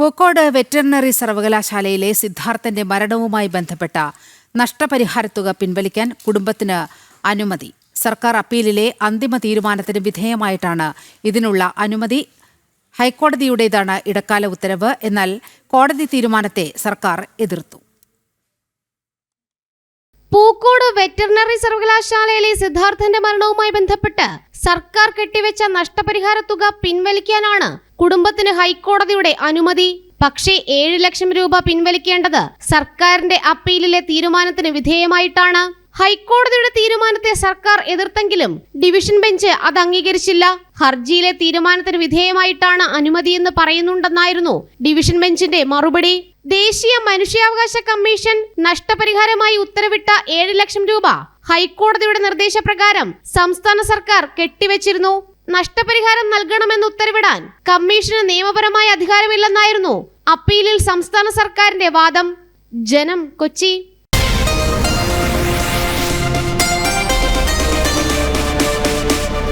Pookode veterinary സർവകലാശാലയിലെ സിദ്ധാർത്ഥന്റെ മരണവുമായി ബന്ധപ്പെട്ട നഷ്ടപരിഹാരത്തുക പിൻവലിക്കാൻ കുടുംബത്തിന് അനുമതി. സർക്കാർ അപ്പീലിലെ അന്തിമ തീരുമാനത്തിന് വിധേയമായിട്ടാണ് ഇതിനുള്ള അനുമതി. ഹൈക്കോടതിയുടേതാണ് ഇടക്കാല ഉത്തരവ്. എന്നാൽ കോടതി തീരുമാനത്തെ സർക്കാർ എതിർത്തു. പൂക്കോട് വെറ്ററിനറി സർവകലാശാലയിലെ സിദ്ധാർത്ഥന്റെ മരണവുമായി ബന്ധപ്പെട്ട് സർക്കാർ കെട്ടിവെച്ച നഷ്ടപരിഹാര തുക പിൻവലിക്കാനാണ് കുടുംബത്തിന് ഹൈക്കോടതിയുടെ അനുമതി. പക്ഷേ ഏഴ് ലക്ഷം രൂപ പിൻവലിക്കേണ്ടത് സർക്കാരിന്റെ അപ്പീലിലെ തീരുമാനത്തിന് വിധേയമായിട്ടാണ്. ഹൈക്കോടതിയുടെ തീരുമാനത്തെ സർക്കാർ എതിർത്തെങ്കിലും ഡിവിഷൻ ബെഞ്ച് അത് അംഗീകരിച്ചില്ല. ഹർജിയിലെ തീരുമാനത്തിന് വിധേയമായിട്ടാണ് അനുമതിയെന്ന് പറയുന്നുണ്ടെന്നായിരുന്നു ഡിവിഷൻ ബെഞ്ചിന്റെ മറുപടി. ദേശീയ മനുഷ്യാവകാശ കമ്മീഷൻ നഷ്ടപരിഹാരമായി ഉത്തരവിട്ട ഏഴ് ലക്ഷം രൂപ. ഹൈക്കോടതിയുടെ നിർദ്ദേശപ്രകാരം സംസ്ഥാന സർക്കാർ കെട്ടിവെച്ചിരുന്നു. നഷ്ടപരിഹാരം നൽകണമെന്ന് ഉത്തരവിടാൻ കമ്മീഷന് നിയമപരമായ അധികാരമില്ലെന്നായിരുന്നു അപ്പീലിൽ സംസ്ഥാന സർക്കാരിന്റെ വാദം. ജനം കൊച്ചി.